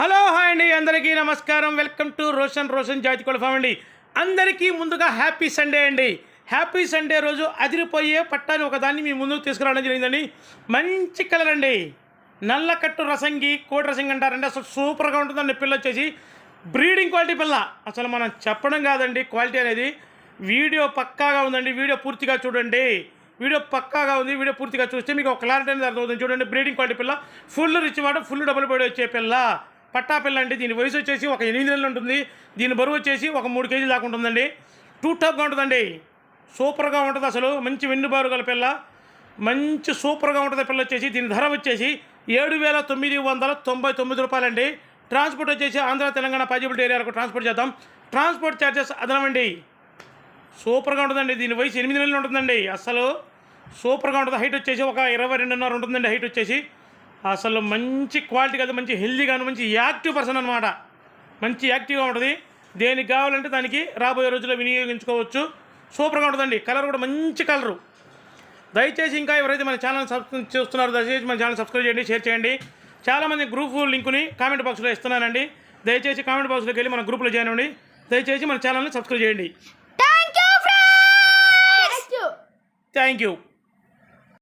Hello hi అండి. అందరికీ నమస్కారం. వెల్కమ్ టు రోషన్ రోషన్ జాతి ఫామ్ అండి. అందరికీ ముందుగా హ్యాపీ సండే అండి. హ్యాపీ సండే రోజు అదిరిపోయే పట్టాన్ని ఒకదాన్ని మీ ముందుకు తీసుకురావడం జరిగిందండి. మంచి కలర్ అండి. నల్లకట్టు రసంగి కోడి రసంగి అంటారండి. అసలు సూపర్గా ఉంటుందండి పిల్ల వచ్చేసి. బ్రీడింగ్ క్వాలిటీ పిల్ల. అసలు మనం చెప్పడం కాదండి క్వాలిటీ అనేది. వీడియో పక్కాగా ఉందండి. వీడియో పూర్తిగా చూడండి. వీడియో పక్కాగా ఉంది. వీడియో పూర్తిగా చూస్తే మీకు ఒక క్లారిటీ అనేది అర్థమవుతుంది. చూడండి బ్రీడింగ్ క్వాలిటీ పిల్ల. ఫుల్ రిచ్ వాడు ఫుల్ డబుల్ బడి వచ్చే పిల్ల. పట్టా పిల్ల అండి దీని వయసు వచ్చేసి ఒక ఎనిమిది నెలలు ఉంటుంది. దీని బరువు వచ్చేసి ఒక మూడు కేజీలు దాకా ఉంటుందండి. టూ టాప్గా ఉంటుందండి. సూపర్గా ఉంటుంది అసలు. మంచి వెన్నుబారు గల పిల్ల. మంచి సూపర్గా ఉంటుంది పిల్ల వచ్చేసి. దీని ధర వచ్చేసి ఏడు వేల తొమ్మిది వందల తొంభై తొమ్మిది రూపాయలండి. ట్రాన్స్పోర్ట్ వచ్చేసి ఆంధ్ర తెలంగాణ పాజిబిలిటీ ఏరియాకు ట్రాన్స్పోర్ట్ చేద్దాం. ట్రాన్స్పోర్ట్ ఛార్జెస్ అదనమండి సూపర్గా ఉంటుందండి. దీని వయసు ఎనిమిది నెలలు ఉంటుందండి. అసలు సూపర్గా ఉంటుంది. హైట్ వచ్చేసి ఒక ఇరవై రెండున్నర ఉంటుందండి. హైట్ వచ్చేసి అసలు మంచి క్వాలిటీ కదా మంచి హెల్దీగాను మంచి యాక్టివ్ పర్సన్ అనమాట మంచి యాక్టివ్గా ఉంటుంది. దేనికి కావాలంటే దానికి రాబోయే రోజుల్లో వినియోగించుకోవచ్చు. సూపర్గా ఉంటుందండి. కలర్ కూడా మంచి కలరు. దయచేసి ఇంకా ఎవరైతే మన ఛానల్ సబ్స్క్రైబ్ చేస్తున్నారో దయచేసి మన ఛానల్ సబ్స్క్రైబ్ చేయండి షేర్ చేయండి. చాలామంది గ్రూప్ లింకుని కామెంట్ బాక్స్లో ఇస్తున్నానండి. దయచేసి కామెంట్ బాక్స్లోకి వెళ్ళి మన గ్రూప్లో జాయిన్ అవ్వండి. దయచేసి మన ఛానల్ని సబ్స్క్రైబ్ చేయండి. Thank you